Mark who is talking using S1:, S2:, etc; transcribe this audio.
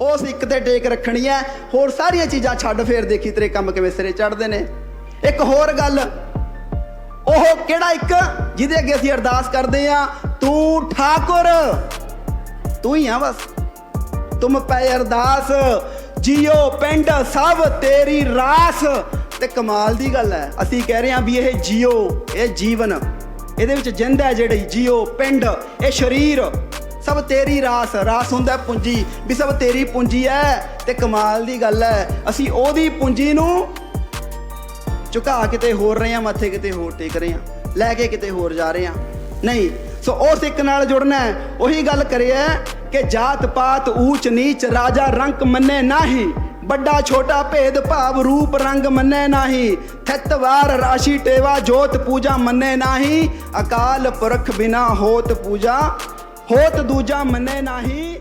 S1: ਉਸ ਇੱਕ ਤੇ ਟੇਕ ਰੱਖਣੀ ਹੈ, ਹੋਰ ਸਾਰੀਆਂ ਚੀਜ਼ਾਂ ਛੱਡ ਫੇਰ ਦੇਖੀ ਤੇਰੇ ਕੰਮ ਕਿਵੇਂ ਸਿਰੇ ਚੜਦੇ ਨੇ। ਇੱਕ ਹੋਰ ਗੱਲ, ਉਹ ਕਿਹੜਾ ਇੱਕ ਜਿਹਦੇ ਅੱਗੇ ਅਸੀਂ ਅਰਦਾਸ ਕਰਦੇ ਆ ਤੂੰ ਠਾਕੁਰ। ਤੂੰ ਹੀ ਆ ਬਸ। ਤੁਮ ਪੈ ਅਰਦਾਸ, ਜੀਓ ਪਿੰਡ ਸਭ ਤੇਰੀ ਰਾਸ। ਤੇ ਕਮਾਲ ਦੀ ਗੱਲ ਹੈ, ਅਸੀਂ ਕਹਿ ਰਹੇ ਹਾਂ ਵੀ ਇਹ ਜੀਓ, ਇਹ ਜੀਵਨ। ਇਹਦੇ ਵਿੱਚ ਜਿੰਦ ਹੈ ਜਿਹੜੀ, ਜੀਓ ਪਿੰਡ, ਇਹ ਸਰੀਰ। ਸਭ ਤੇਰੀ ਰਾਸ ਰਾਸ ਹੁੰਦਾ ਪੂੰਜੀ। ਵੀ ਸਭ ਤੇਰੀ ਪੂੰਜੀ ਹੈ ਤੇ ਕਮਾਲ ਦੀ ਗੱਲ ਹੈ। ਅਸੀਂ ਉਹਦੀ ਪੂੰਜੀ ਨੂੰ ਝੁਕਾ ਕਿਤੇ ਹੋਰ ਰਹੇ ਆ ਮੱਥੇ ਕਿਤੇ ਹੋਰ ਟੇਕ ਰਹੇ ਆ ਲੈ ਕੇ ਕਿਤੇ ਹੋਰ ਜਾ ਰਹੇ ਆ ਨਹੀਂ, ਸੋ ਉਸ ਇੱਕ ਨਾਲ ਜੁੜਨਾ ਉਹੀ ਗੱਲ ਕਰਿਆ ਕਿ ਜਾਤ ਪਾਤ ਊਚ ਨੀਚ ਰਾਜਾ ਰੰਕ ਮੰਨੇ ਨਾਹੀ, ਵੱਡਾ ਛੋਟਾ ਭੇਦ ਭਾਵ ਰੂਪ ਰੰਗ ਮੰਨੇ ਨਾਹੀ, ਥਿਤਵਾਰ ਰਾਸ਼ੀ ਟੇਵਾ ਜੋਤ ਪੂਜਾ ਮੰਨੇ ਨਾਹੀ, ਅਕਾਲ ਪੁਰਖ ਬਿਨਾ ਹੋਤ ਪੂਜਾ ਹੋਤ ਦੂਜਾ ਮੰਨੇ ਨਾਹੀ।